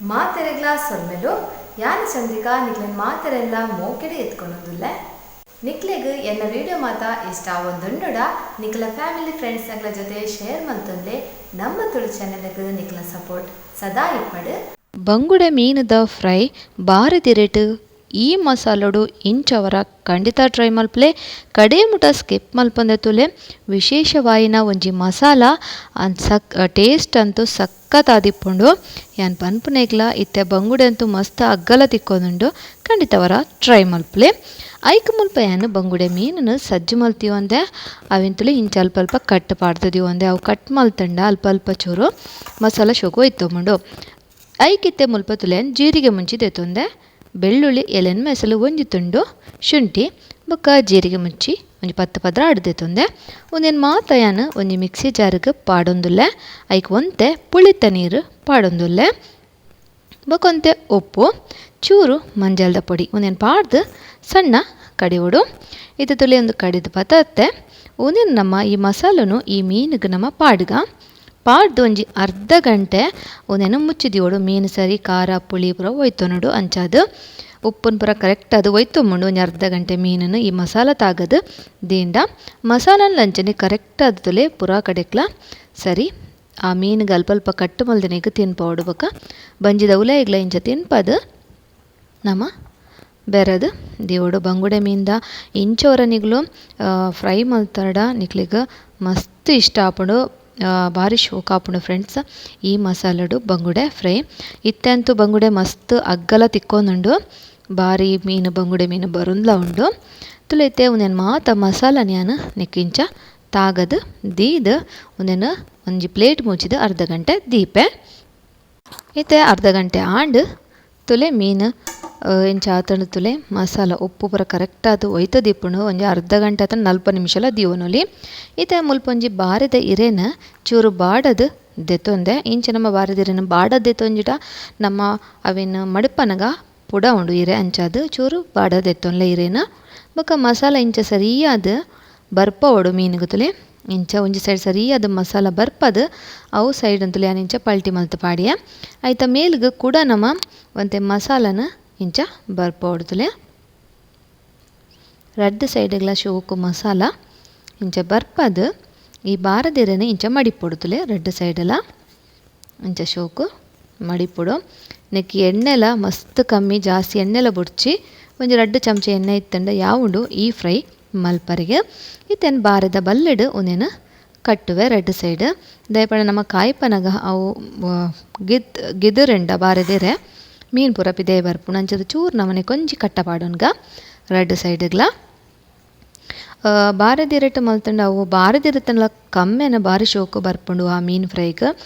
ಮಾತೆರೆಗ್ಲ ಸೊಲ್ಮೆಲು ಯಾನ್ ಚಂದಿಕ ನಿಕ್ಲೆನ್ ಮಾತೆರೆಲ್ಲ ಮೋಕೆಡೆ ಎತ್ಕೊಂಡೊಂದುಲ್ಲೆ ನಿಕ್ಲೆಗ್ ಎನ್ನ ವಿಡಿಯೋ ಮಾತ ಇಷ್ಟ ಒಂದುಂಡುಡ ನಿಕ್ಲ ಫ್ಯಾಮಿಲಿ ಫ್ರೆಂಡ್ಸ್ ನಕ್ಲ ಜೊತೆ ಶೇರ್ ಮಂತೊಂದೆ. ನಮ್ಮ ತುಳು ಚಾನೆಲ್ಗ್ ನಿಕ್ಲ ಸಪೋರ್ಟ್ ಸದಾ ಇಪ್ಪಡು. ಬಂಗುಡೆ ಮೀನದ ಫ್ರೈ ಬಾರಿ ತಿರೇಟ್ ಈ ಮಸಾಲೋಡು ಇಂಚವರ ಖಂಡಿತ ಟ್ರೈ ಮಲ್ಪಲೆ. ಕಡೆ ಮುಟ ಸ್ಕಿಪ್ ಮಲ್ಪಂದೆ ತುಲೆ. ವಿಶೇಷವಾಯಿನ ಒಂಜಿ ಮಸಾಲ ಸಕ್ ಟೇಸ್ಟ್ ಅಂತೂ ಸಖತ್ತಾದಿಪ್ಪುಂಡು ಯಾನ್ ಪನ್ಪುನೆಗ್ಲ ಇತ್ತೆ ಬಂಗುಡೆ ಅಂತೂ ಮಸ್ತ್ ಅಗ್ಗಲ ತಿಕ್ಕೊಂದುಂಡು ಖಂಡಿತವರ ಟ್ರೈ ಮಲ್ಪಲೆ. ಐಕ್ ಮುಲ್ಪ ಯಾನ್ ಬಂಗುಡೆ ಮೀನನ್ನು ಸಜ್ಜು ಮಲ್ತೀವಿ ಅಂದೆ ಅವಿಂತಲೇ ಇಂಚ ಅಲ್ಪ ಅಲ್ಪ ಕಟ್ ಪಾಡ್ತದೀವಿ ಅಂದೆ ಅವು ಕಟ್ ಮಲ್ತಂಡ ಅಲ್ಪ ಅಲ್ಪ ಚೂರು ಮಸಾಲ ಶೋಕು ಐಕ್ ಐಕಿತ್ತೆ ಮುಲ್ಪ ತುಲೆನ್ ಜೀರಿಗೆ ಮುಂಚಿದೆ ತೆತ್ತೊಂದೆ ಬೆಳ್ಳುಳ್ಳಿ ಎಲೆನ್ ಮೆಸಲು ಒಂಜಿ ತುಂಡು ಶುಂಠಿ, ಬೊಕ್ಕ ಜೀರಿಗೆ ಮುಚ್ಚಿ ಒಂಜಿ ಪತ್ತು ಪದ್ರ ಆಡ್ದೆತೊಂದೆ ಒಂದೇನು ಮಾತಯಾನ ಒಂಜಿ ಮಿಕ್ಸಿ ಜಾರ್ಗ್ ಪಾಡೊಂದುಲ್ಲೆ, ಐಕ್ ಒಂತೆ ಪುಳಿತ ನೀರು ಪಾಡೊಂದುಲ್ಲೆ. ಬೊಕೊಂತೆ ಉಪ್ಪು, ಚೂರು ಮಂಜಲ್ದ ಪೊಡಿ ಒಂದೇನು ಪಾಡ್ದು ಸಣ್ಣ ಕಡಿವುಡು. ಇದು ತುಳಿ ಒಂದು ಕಡಿದು ಪತತ್ತೆ ಒಂದೇನು ನಮ್ಮ ಈ ಮಸಾಲನು ಈ ಮೀನಿಗೆ ನಮ್ಮ ಪಾಡ್ಗ. ಪಾಡ್ದು ಒಂಜಿ ಅರ್ಧ ಗಂಟೆ ಒಂದೇನು ಮುಚ್ಚಿದಿವೋಡು ಮೀನು ಸರಿ, ಖಾರ, ಪುಳಿ ಪೂರ ಒಯ್ತೊನೋಡು ಅಂಚಾದು. ಉಪ್ಪುನ್ ಪೂರ ಕರೆಕ್ಟ್ ಅದು ಒಯ್ತೊಂಬುಂಡು ಒಂಜಿ ಅರ್ಧ ಗಂಟೆ ಮೀನನ್ನು ಈ ಮಸಾಲ ತಾಗದು. ದೀಂಡ, ಮಸಾಲನ್ ಲಂಚನೆ ಕರೆಕ್ಟ್ ಆದಲೆ ಪೂರ ಕಡೆಕ್ಲ. ಸರಿ, ಆ ಮೀನಿಗೆ ಅಲ್ಪ ಅಲ್ಪ ಕಟ್ಟು ಮಲ್ದಿನಿಗೆ ತಿನ್ಪವಡು ಬೊಕ ಬಂಜಿದ ಏಗ್ಲ ಇಂಚ ತಿನ್ಪದು. ನಮ್ಮ ಬೇರೆದು, ದೇವಡು ಬಂಗುಡೆ ಮೀನ್ದ ಇಂಚೋರನಿಗ್ಲು ಫ್ರೈ ಮಲ್ತಾಡ ನಿಕ್ಲಿಗ ಮಸ್ತ್ ಇಷ್ಟ ಆಪುಂಡು. ಭಾರಿ ಶೋಕಾಪುಣ ಫ್ರೆಂಡ್ಸ್ ಈ ಮಸಾಲಡು ಬಂಗುಡೆ ಫ್ರೈ ಇತ್ತೆಂತು ಬಂಗುಡೆ ಮಸ್ತ್ ಅಗ್ಗಲ ತಿಕ್ಕೊಂದುಂಡು. ಭಾರಿ ಮೀನು, ಬಂಗುಡೆ ಮೀನು ಬರುಂದ್ಲ ಉಂಡು. ತುಲೈತೆ ಒಂದೇನು ಮಾತ ಮಸಾಲ ನಾನು ನೆಕ್ಕಿಂಚ ತಾಗದ, ದೀದ್ ಒಂದೇನು ಒಂಜಿ ಪ್ಲೇಟ್ ಮುಚ್ಚಿದ ಅರ್ಧ ಗಂಟೆ ದೀಪೆ. ಇತ್ತೆ ಅರ್ಧ ಗಂಟೆ ಆಂಡ್ ತುಲೆ ಮೀನು ಇಂಚ ಆತಣ ತುಲೆ ಮಸಾಲ, ಉಪ್ಪು ಪೂರ ಕರೆಕ್ಟ್ ಆದ್ ಒಯ್ತ ದೀಪುಂಡು ಒಂಜಿ ಅರ್ಧ ಗಂಟೆ ಆತನ ನಲ್ಪ ನಿಮಿಷಲ ದಿವೊನೊಲಿ. ಮುಲ್ಪ ಒಂಜಿ ಬಾರಿದ ಇರೇನ ಚೂರು ಬಾಡದ್ ದೆತ್ತೊಂದೆ. ಇಂಚ ನಮ್ಮ ಬಾರಿದ ಇರೇನ ಬಾಡದ್ ದೆತ್ತೊಂಜಿಟ ನಮ್ಮ ಅವಿನ ಮಡಪನಗ ಪುಡ ಉಂಡು ಇರೆ ಅಂಚಾದ್ ಚೂರು ಬಾಡದ್ ದೆತ್ತೊನ್ಲೆ ಇರೇನ. ಬೊಕ ಮಸಾಲ ಇಂಚ ಸರಿಯಾದ ಬರ್ಪ ಒಡು ಮೀನುಗು ತುಲೆ ಇಂಚ ಒಂಜಿ ಸೈಡ್ ಸರಿಯಾದ ಮಸಾಲ ಬರ್ಪದ್, ಅವು ಸೈಡ್ ಅಂತಲೇ ಇಂಚ ಪಲ್ಟಿ ಮಲ್ತ್ ಪಾಡಿಯ. ಐತ ಮೇಲ್ಗೆ ಕೂಡ ನಮ್ಮ ಒಂತೆ ಮಸಾಲನ ಇಂಚ ಬರ್ಪ ಹೊಡ್ದುಲೆ ರಡ್ಡ್ ಸೈಡ್ಗ್ಲ ಶೋಕು ಮಸಾಲ, ಇಂಚ ಬರ್ಪದ್ ಈ ಬಾರದಿರನೆ ಇಂಚ ಮಡಿಪೊಡುತುಲೆ ರಡ್ಡ್ ಸೈಡ್ಲ. ಇಂಚ ಶೋಕು ಮಡಿಪುಡು ನೆಕ್ ಎಣ್ಣೆಲ ಮಸ್ತ್ ಕಮ್ಮಿ ಜಾಸ್ತಿ ಎಣ್ಣೆಲ ಬುಡ್ಚಿ ಒಂಜಿ ರಡ್ಡ್ ಚಮಚ ಎಣ್ಣೆ ಇತ್ತಂಡ ಯಾವುಂಡು ಈ ಫ್ರೈ ಮಲ್ಪರಿಗೆ. ಇತ್ತೆನ್ ಬಾರದ ಬಲ್ಲೆಡ್ ಉನೇನು ಕಟ್ಟುವೆ ರೆಡ್ ಸೈಡ್. ದಯಪಂಡ ನಮ್ಮ ಕಾಯಿಪನಗ ಅವು ಗಿದ್ ಗಿದರೆಂಡ ಬಾರೆದೆರೆ ಮೀನು ಬರ್ಪುಂಡು ಅಂಚದ ಚೂರು ನಮನೆ ಕೊಂಚಿ ಕಟ್ಟ ಪಾಡೋನ್ಗ. ರಡ್ಡ್ ಸೈಡ್ಗ್ಲ. ಆ, ಬಾರದಿರಟ್ ಮಲ್ತಂಡ ಅವು ಬಾರದಿರತ್ತನಲ ಕಮ್ಮೆನ ಬಾರಿ ಶೋಕು ಬರ್ಪುಂಡು ಆ ಮೀನ್ ಫ್ರೈಗ್.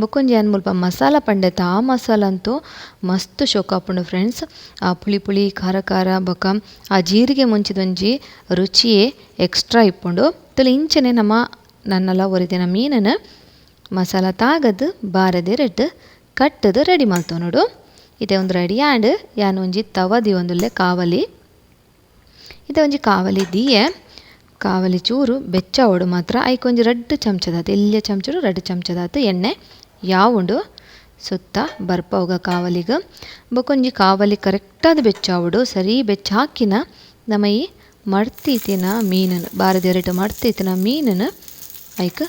ಬೊಕೊಂಜಿ ಏನ್ ಮುಲ್ಪ ಮಸಾಲ ಪಂಡೆತ ಆ ಮಸಾಲ ಅಂತೂ ಮಸ್ತ್ ಶೋಕು ಆಪುಂಡು ಫ್ರೆಂಡ್ಸ್. ಆ ಪುಳಿ ಪುಳಿ ಖಾರ ಖಾರ ಬೊಕ ಆ ಜೀರಿಗೆ ಮುಂಚಿದೊಂಜಿ ರುಚಿಯೇ ಎಕ್ಸ್ಟ್ರಾ ಇಪ್ಪುಂಡು. ತಲೆ ಇಂಚನೆ ನಮ್ಮ ನನ್ನಲ ಒರಿದಿನ ಮೀನನ್ನು ಮಸಾಲ ತಾಗದ್ ಬಾರದಿರಟ್ ಕಟ್ಟದು ರೆಡಿ ಮಲ್ತೊನೊಡು ಇದೇ ಒಂದು ರೆಡಿ ಆಂಡ್ ಯಾನ್ ಒಂಜಿ ತವ ದಿಯೊಂದುಲ್ಲೆ ಕಾವಲಿ. ಇದು ಒಂಜಿ ಕಾವಲಿ ದಿಯೆ. ಕಾವಲಿ ಚೂರು ಬೆಚ್ಚವೋಡು ಮಾತ್ರ. ಐಕೊಂಜಿ ರಡ್ಡ್ ಚಮಚದಾತು. ಎಲ್ಯ ಚಮಚಡು ರಡ್ಡ್ ಚಮಚದಾತ ಎಣ್ಣೆ. ಯಾವುಂಡು ಸುತ್ತ ಬರ್ಪವುಗ ಕಾವಲಿಗ. ಬೊಕೊಂಜಿ ಕಾವಲಿ ಕರೆಕ್ಟಾದ್ ಬೆಚ್ಚಾವುಡು ಸರಿ ಬೆಚ್ಚ ಹಾಕಿನ ನಮ್ಮ ಈ ಮಡ್ತೀತಿನ ಮೀನನ್ನು ಬಾರದೆರಡು ಮಡ್ತೀತಿನ ಮೀನನ್ನು ಐಕ್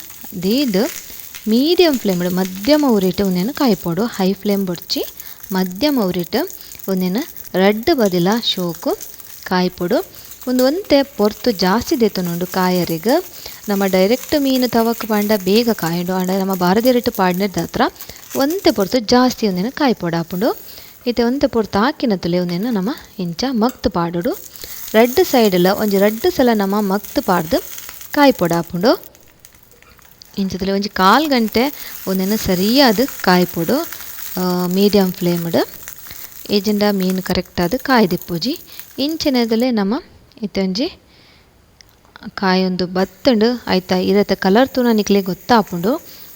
ದೀದ್ ಮೀಡಿಯಂ ಫ್ಲೇಮ್ಡ್ ಮಧ್ಯಮ ಉರಿಟ್ ಒಂದೇನು ಕಾಯ್ಪೊಡು. High flame ಬೊಡ್ಚಿ. ಮಧ್ಯಮ ಉರಿಟ, ಒಂದೇನು ರಡ್ಡ್ ಬದಿಲ ಶೋಕು ಕಾಯಿಪುಡು ಒಂದು ಒಂತೆ ಪೊರ್ತು ಜಾಸ್ತಿ ದೆತ್ತುನುಂಡು ಕಾಯರಿಗ. ನಮ್ಮ ಡೈರೆಕ್ಟ್ ಮೀನು ತವಕ್ ಪಂಡ ಬೇಗ ಕಾಯುಂಡು ಅಂಡ ನಮ್ಮ ಬಾರದಿರಟ್ ಪಾಡ್ನೆರ್ದ ಹತ್ರ ಒಂತೆ ಪೊರ್ತು ಜಾಸ್ತಿ ಒಂದಿನ ಕಾಯ್ಪೊಡು ಆಪುಂಡು ಇತ್ತೆ ಒಂತೆ ಪೊರ್ತು ಹಾಕಿನ ತುಲೆ ಒಂದಿನ ನಮ್ಮ ಇಂಚ ಮಕ್ತು ಪಾಡುಡು. ರಡ್ಡ್ ಸೈಡಲ್ಲ ಒಂಜಿ ರಡ್ಡ್ ಸಲ ನಮ್ಮ ಮಕ್ತು ಪಾಡ್ದು ಕಾಯ್ಪೊಡು ಆಪುಂಡು ಇಂಚದಲ್ಲಿ ಒಂಜಿ ಕಾಲ್ ಗಂಟೆ ಒಂದಿನ ಸರಿಯಾದ ಕಾಯ್ಪೊಡು ಮೀಡಿಯಂ ಫ್ಲೇಮ್ಡ್ ಏಜೆಂಡ ಮೀನು ಕರೆಕ್ಟಾದ ಕಾಯ್ದಿಪ್ಪುಜಿ ಇಂಚಿನದಲ್ಲೇ ನಮ್ಮ ಇತ್ತೊಂಜಿ ಕಾಯೊಂದು ಬತ್ತಂಡು ಆಯ್ತಾ. ಇದತ್ತ ಕಲರ್ ತೂನ ನಿಕ್ಲೆ ಗೊತ್ತಾಪುಂಡು.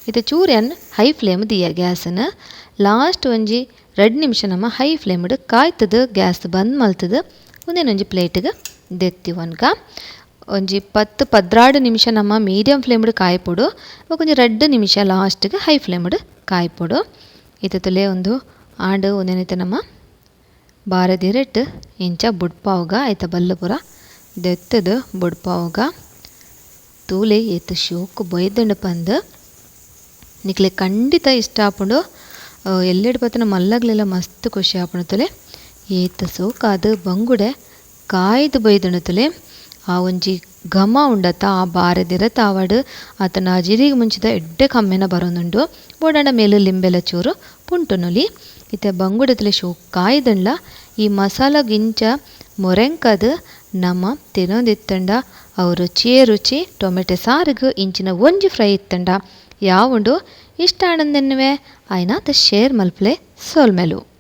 ಇತ್ತೆ ಚೂರ್ಯನ್ ಹೈ ಫ್ಲೇಮ್ ದಿಯ ಗ್ಯಾಸನ್ನ. ಲಾಸ್ಟ್ ಒಂಜಿ ರೆಡ್ ನಿಮಿಷ ನಮ್ಮ ಹೈ ಫ್ಲೇಮ್ಡ್ ಕಾಯ್ತದ ಗ್ಯಾಸ್ ಬಂದ್ ಮಲ್ತದ. ಒಂದೇನೊಂಜಿ ದೆತ್ತಿ ದೆತ್ತಿವನ್ಗ ಒಂಜಿ ಪತ್ತು ಪದ್ರಾಡು ನಿಮಿಷ ನಮ್ಮ ಮೀಡಿಯಂ ಫ್ಲೇಮ್ಡ್ ಕಾಯ್ಪೊಡು. ಒಂಜಿ ರೆಡ್ ನಿಮಿಷ ಲಾಸ್ಟ್ಗೆ ಹೈ ಫ್ಲೇಮ್ಡ್ ಕಾಯ್ಪೊಡು. ಇತ್ತೆ ತುಲೆ ಒಂದು ಆಂಡ್ ಒಂದೇನೈತೆ ನಮ್ಮ ಬಾರದಿರಟ್ ಇಂಚ ಬುಡ್ಪಾವ್ಗ ಐತ ಬಲ್ಲ ಪೂರ ದೆತ್ತದ ಬುಡ್ಪಾವ್ಗ. ತೂಲೆ ಏತ್ ಶೋಕ್ ಬೈದಂಡು ಪಂದ್ ನಿಕ್ಲೆ ಖಂಡಿತ ಇಷ್ಟ ಆಪುಂಡು. ಎಲ್ಲೆಡ್ ಪತ್ತನ ಮಲ್ಲಗ್ಲೆಲ್ಲ ಮಸ್ತ್ ಖುಷಿ ಆಪುಂಡುತ್ತಲೆ ಏತ್ ಸೋಕಾದ ಬಂಗುಡೆ ಕಾಯ್ದು ಬೈದುಂಡುತ್ತಲೆ ಆ ಒಂಜಿ ಘಮ ಉಂಡತ ಆ ಬಾರೆದಿರ ತಾವಡ್ ಆತನ ಅಜಿರಿಗ್ ಮುಂಚಿದ ಎಡ್ಡೆ ಕಮ್ಮೆನ ಬರೊಂದುಂಡು ಬೋಡಂಡ ಮೇಲು ಲಿಂಬೆಲ ಚೂರು ಪುಂಟುನುಲಿ ಇತ್ತೆ ಬಂಗುಡೆತ್ಲೆ ಶೋ ಕಾಯ್ದಂಡ್ಲ ಈ ಮಸಾಲ ಗಿಂಚ ಮೊರೆಂಕದ್ ನಮ ತಿನ್ನೊಂದಿತ್ತಂಡ ಅವು ರುಚಿಯೇ ರುಚಿ ಟೊಮೆಟೊ ಸಾರಿಗೆ ಇಂಚಿನ ಒಂಜಿ ಫ್ರೈ ಇತ್ತಂಡ ಯಾವುಂಡು ಇಷ್ಟ ಆನಂದೆನ್ನುವೆ ಆಯ್ನಾತ ಶೇರ್ ಮಲ್ಪಲೆ ಸೋಲ್ಮೆಲು